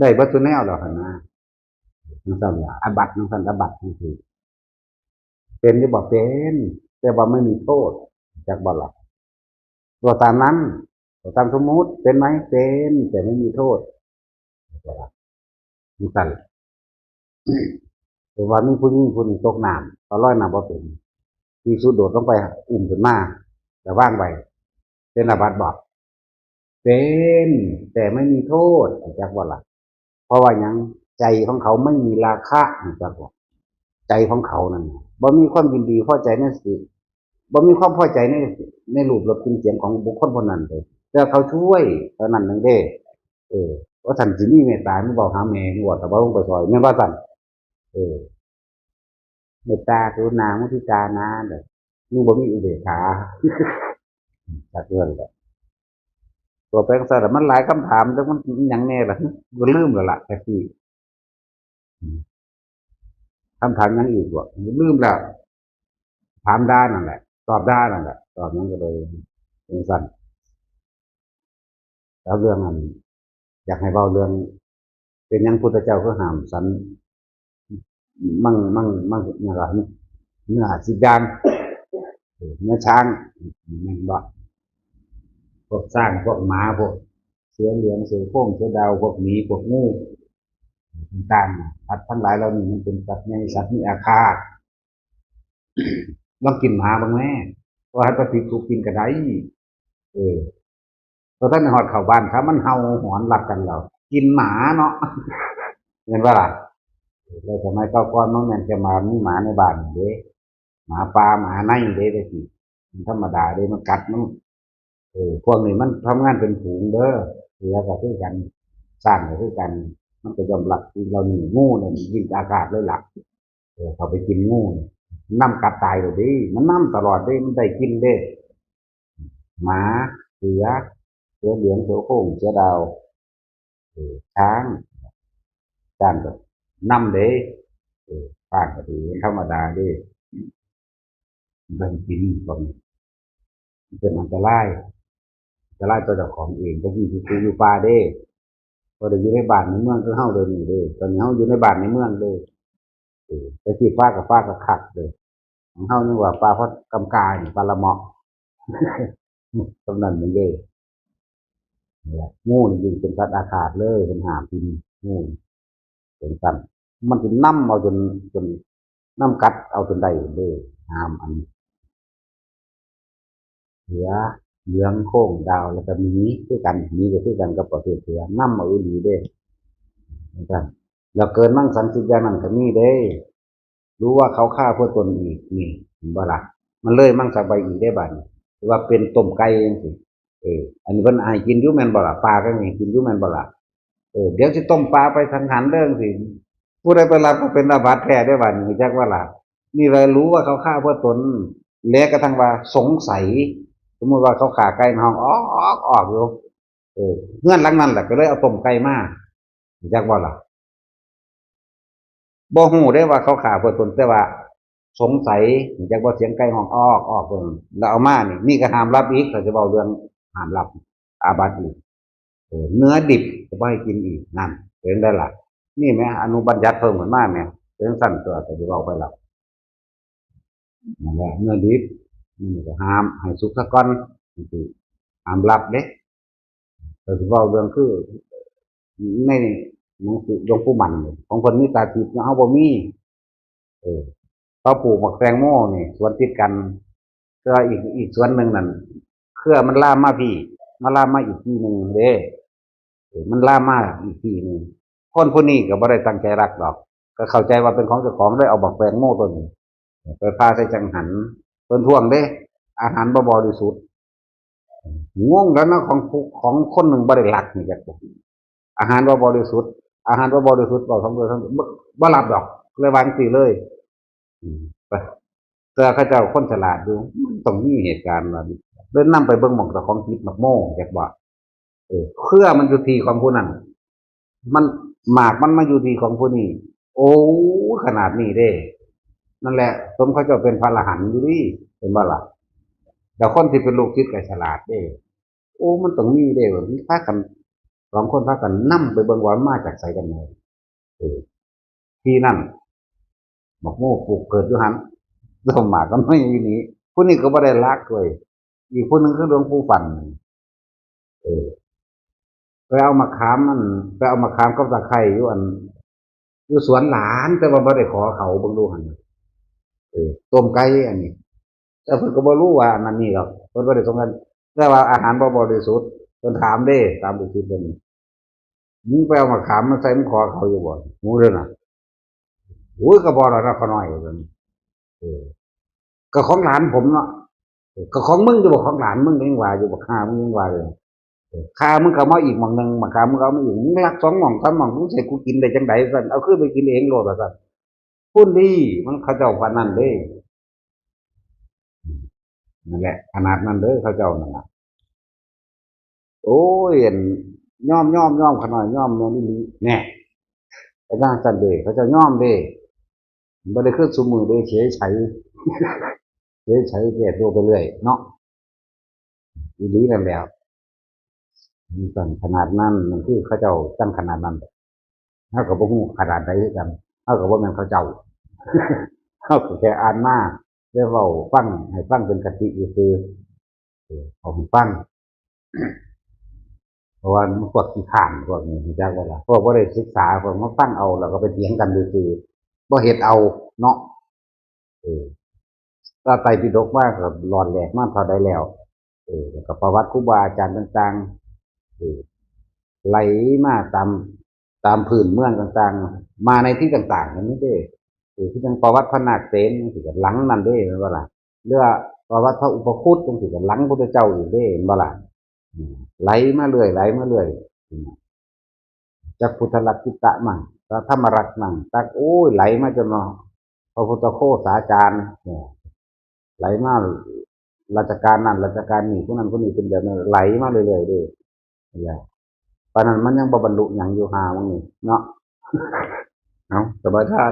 ได้เบัตุแนวดอกหั่นนะนั่นสั่นละอาบัตนั่นสั่นอาบัตนั่นคือเป็นหรือบ่เป็น แต่ว่าไม่มีโทษ จากบ่หลักตัวตามนั้นตัวตามสมมุติเป็นไหมเป็นแต่ไม่มีโทษบ่ล่ะนั่นสั่นแต่ว่ามีผู้หญิงคนหนึ่งตกน้ำเขาลอยน้ำบ่เป็นที่สุดโดดลงไปอุ้มขึ้นมาแต่ว่างไปเป็นอาบัติบอกเป็นแต่ไม่มีโทษจักว่าล่ะ เพราะว่ายังใจของเขาไม่มีราคะจักว่าใจของเขานั่นน่ะบ่มีความยินดีพอใจในสิบ่มีความพอใจในในรูปรสกลิ่นเสียงของบุคคลคนนั้นเลยแต่เขาช่วยเท่านั้นนึงเด้ เออว่าท่านสิมีเมตตาไม่บอกหาแม่หัวแต่ว่าลงไปซอยแม่ว่าท่านเออเมตตากรุณามุทิตานะเด้อมึงบ่มีอุเบกขาจักเรื่องแหละ ตัวแปลงสารมันหลายคำถามแต่มันยังแน่ล่ะก็ลืมแล้วล่ะแค่ที่คำถามยังอีกบ่ลืมแล้วถามได้นั่นแหละ ตอบได้นั่นแหละ ตอบนั้นก็เลยเป็นสั้นแล้วเรื่องนั้นอยากให้เบาเรื่อง เป็นยังพุทธเจ้าก็ห้ามสัน มั่งมั่งมั่งอย่างไรเนื้อสิบยางเนื้อช้างมันบ่ พวกสร้างพวกหมาพวกเสือเหลืองเสือโคร่งเสือดาวพวกหมีพวกงูต่างๆสัตว์ทั้งหลายเหล่านี้มันเป็นสัตว์ในสัตว์มีอาฆาตลองกินหมาบ้างแม่ว่าให้ปฏิทุกกินกระไดเออพอท่านหอดเข่าบ้านถ้ามันเห่าหอนหลับกันเรากินหมาเนาะเห็นว่าล่ะเลยสมัยเก่าก่อนน้องแมนจะมามีหมาในบ้านเด้หมาป่าหมาในเด้ได้สิธรรมดาเด้มันกัดมัน เออพวกนี้มันทำงานเป็นฝูงเด้อเสือก็คือกันสร้างก็คือกัน มันก็ยอมหลักที่เราหนีงูเนี่ยยิงอากาศเลยหลักเออเขาไปกินงูน้ำกัดตายเลยดิมันน้ำตลอดด้มันได้กินเด้หมาเสือเสือเหลืองเสือโค้งเสือดาวเออช้างจานก็น้ำเด้เออปานก็ดีธรรมดาด้มันได้กินพวกนี้มันเป็นอันตราย จะไล่ตัวเจ้าของเองก็ที่คืออยู่ป่าเด้พอเดี๋ยวอยู่ในบ้านในเมืองก็เฮาเดินอยู่เด้ตอนนี้เฮาอยู่ในบ้านในเมืองเด้เออแต่ที่ฟ้ากับฟ้ากับขัดเลยของเฮานี่ว่าปลาเพราะกำกายปลาละเมาะตำนั้นมันเด้งูนี่ยิงเป็นสัตว์อาฆาตเลยเป็นหามกินงูเป็นสันมันจะนั่มเอาจนจนน้ำกัดเอาจนได้เลยหามอันนี้เหลือ เหลืองโค้งดาวแล้วก็มีคือกันมีก็คือกันกับประเภทเสือน้ำมาอุดีเด้นะครับแล้วเกินมั่งสันสิบอย่านั้นก็มีเด้ รู้ว่าเขาฆ่าเพื่อตนอีกนี่เห็นบ่ล่ะมันเลยมั่งสักใบอีกได้บัดนี้หรือว่าเป็นต้มไก่เองสิเอออันนี้เพิ่นอายกินยูแมนบ่ล่ะปลาก็มีกินยูแมนบ่ล่ะเออเดี๋ยวจะต้มปลาไปทางหันเรื่องสิผู้ใดไปรับก็เป็นอาบัติแท้ได้บัดนี้จักว่าล่ะนี่เลยรู้ว่าเขาฆ่าเพื่อตน และกระทั่งว่าสงสัย สมมติว่าเขาขาไก่ห้องออกออกออกอยู่เออเงื่อนลังนั้นแหละก็เลยเอาต้มไก่มาจากว่าล่ะบ่ฮู้ได้ว่าเขาขาเพื่อตนแต่ว่า สงสัยจากว่าเสียงไก่ห้องออกออกเพิ่นแล้วเอามานี่นี่ก็ห้ามรับอีกถ้าจะเว้าเรื่องห้ามรับอาบัติอีกเออเนื้อดิบจะบ่ให้กินอีกนั่นเป็นได้ล่ะ นี่แม่อนุบัญญัติเพิ่มเหมือนมาแม่เป็นสั้นตัวแต่จะเว้าไปแล้วนั่นแหละเนื้อดิบ นี่ก็ห้ามให้สุกซะก่อนคือห้ามรับเด้แต่สิเว้าเรื่องคือในหนังสือหลวงปู่มันของคนมีตาทิพย์เนาบ่มีเออเขาปลูกหมักแตงโมนี่สวนติดกันก็อีกอีกสวนหนึ่งนั่นเครือมันล่ามาพี่มาล่ามาอีกที่หนึ่งเด้เออมันล่ามมาอีกที่หนึ่งคนผู้นี้ก็บ่ได้ตั้งใจรักหรอก ก็เข้าใจว่าเป็นของเจ้าของได้เอาบักแตงโมตัวนี้ไปพาใส่จังหัน เพิ่นท่วงเด้ อาหารบ่บริสุทธิ์งงแล้วนะของของคนหนึ่งบ่ได้หลักนี่จักบ่อาหารบ่บริสุทธิ์ อาหารบ่บริสุทธิ์บ่ทั้งเบิดทั้งบ่บ่รับดอก เลยวางสิเลยไปแต่เขาเจ้าคนฉลาดอยู่มันต้องมีเหตุการณ์ว่าเดินนํไปเบิ่งหมองเจ้าของคิดมักโม่จักบ่เออเครือมันอยู่ทีของผู้นั้นมันหมากมันมาอยู่ทีของผู้นี้โอ้ขนาดนี้เด้ นั่นแหละสมเขาจ้าเป็นพระอรหันต์อยู่ดิเป็นบ่ล่ะแต่คนที่เป็นลูกศิษย์ก็ฉลาดเด้โอ้มันต้องมีเด้ว่ามีพากันสองคนพากันนั่ไปเบิ่งวันมาจากไสกันแน่เออที่นั่นบอกโม่ปลูกเกิดอยู่หันสมหมาก็ไม่อยู่นี้ผู้นี้ก็บ่ได้รักเลยอีกผู้หนึงคือหลวงปู่ฟันเออไปเอามาขามมันไปเอามาขามกับตะไคร้อยู่อันอยู่สวนหลานแต่ว่าบ่ได้ขอเขาเบิงดูหันเออ ต้มไก่อันนี้ แต่เพิ่นก็บ่รู้ว่าอันนั้นนี่หรอกเพิ่นบ่ได้สงกันแต่ว่าอาหารบ่บริสุทธิ์เพิ่นถามเด้ตามอุทิศเพิ่นมึงไปเอามาขามมาใส่มึงขอเขาอยู่บ่หมูเด้อน่ะโอ้ยก็บ่ล่ะนะขน้อยว่าซั่นเออก็ของหลานผมเนาะก็ของมึงอยู่บ่ของหลานมึงยังว่าอยู่บ่ค่ามึงยังว่าเลยเออค่ามึงก็มาอีกหม่องหนึงมาค่ามึงก็มาอีกมึงรักสองหม่องสามหม่องมึงให้กูกินได้จังไดซั่นเอาขึ้นไปกินเองโลดว่าซั่น พุ่นดีมันเขาเจ้าว่านั่นเด้นั่นแหละขนาดนั้นเด้อเขาเจ้านั่นล่ะโอ้ยเห็นย่อมย่อมย่อมขนาดย่อมแม่นี่แน่ไอ้ด้านสันเดเขาเจะย่อมเด้บ่ได้ขึ้นสุมือเด้เฉยไฉเฉยไฉแก่ตัวไปเรื่อยเนาะอีหลีนั่นแล้วมีสั่นขนาดนั้นมันคือเขาเจ้าตั้งขนาดนั้นเฮาก็บ่ฮู้ขนาดใดกัน เฮาก็บ่แม่นเขาเจ้าเฮาก็แค่อ่านมาได้เว้าฟังให้ฟังเป็นกติซื่อๆเออเอาให้ฟังเพราะว่ามันพวกขี้ข้านพวกนี้รู้จักว่าล่ะพวกบ่ได้ศึกษาพวกมาฟังเอาแล้วก็ไปเถียงกันซื่อๆบ่เฮ็ดเอาเนาะเออถ้าไตรปิฎกมากก็หลอดแหลกมาเท่าใดแล้ว เออแล้วก็ประวัติครูบาอาจารย์ต่างๆเออไหลมาตาม ตามพื้นเมืองต่างๆ มาในที่ต่างๆนั่นนี่เด้เออที่จังประวัติพระนาคเสนจังซี่ก็หลังนั่นเด้แม่นบ่ล่ะเรือว่าประวัติพระอุปคุตจังซี่ก็หลังพุทธเจ้าอีกเด้แม่นบ่ล่ะไหลมาเรื่อยไหลมาเรื่อยจากพุทธลักขิตะมั่งพระธรรมรักมั่งตักโอ้ยไหลมาจนมาพระพุทธโคสาจารย์ไหลมาราชการนั่นราชการนี่คนนั้นคนนี้เป็นแบบนั้นไหลมาเรื่อยๆเด้ ปานนั้นมันยังบรรลุอย่างอยู่หามึงนี่เนาะเอาสบายทาน